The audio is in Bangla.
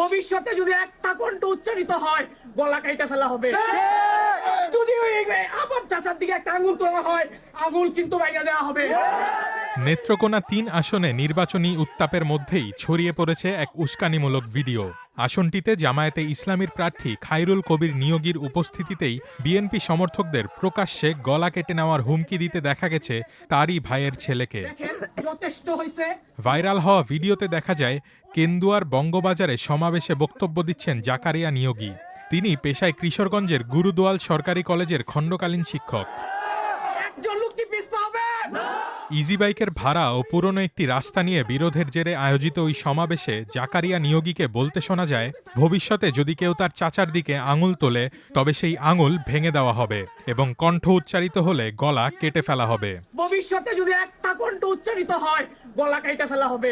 ভবিষ্যতে যদি একটা কণ্ঠ উচ্চারিত হয় গলা কাইটা ফেলা হবে। যদি আমার চাচার দিকে একটা আঙুল তোলা হয় আঙুল কিন্তু বাইরে দেওয়া হবে। নেত্রকোনা তিন আসনে নির্বাচনী উত্তাপের মধ্যেই ছড়িয়ে পড়েছে এক উস্কানিমূলক ভিডিও। আসনটিতে জামায়াতে ইসলামীর প্রার্থী খায়রুল কবির নিয়োগীর উপস্থিতিতেই বিএনপি সমর্থকদের প্রকাশ্যে গলা কেটে নেওয়ার হুমকি দিতে দেখা গেছে তারই ভাইয়ের ছেলেকে। ভাইরাল হওয়া ভিডিওতে দেখা যায় কেন্দুয়ার বঙ্গবাজারে সমাবেশে বক্তব্য দিচ্ছেন জাকারিয়া নিয়োগী। তিনি পেশায় কিশোরগঞ্জের গুরুদোয়াল সরকারি কলেজের খণ্ডকালীন শিক্ষক। একজন লোক কি পিস পাবেন ইজি বাইকের ভাড়া ও পুরনো একটি রাস্তা নিয়ে বিরোধের জেরে আয়োজিত ওই সমাবেশে জাকারিয়া নিয়োগীকে বলতে শোনা যায় ভবিষ্যতে যদি কেউ তার চাচার দিকে আঙুল তোলে তবে সেই আঙুল ভেঙে দেওয়া হবে এবং কণ্ঠ উচ্চারিত হলে গলা কেটে ফেলা হবে। ভবিষ্যতে যদি একটা কণ্ঠ উচ্চারিত হয় গলা কেটে ফেলা হবে।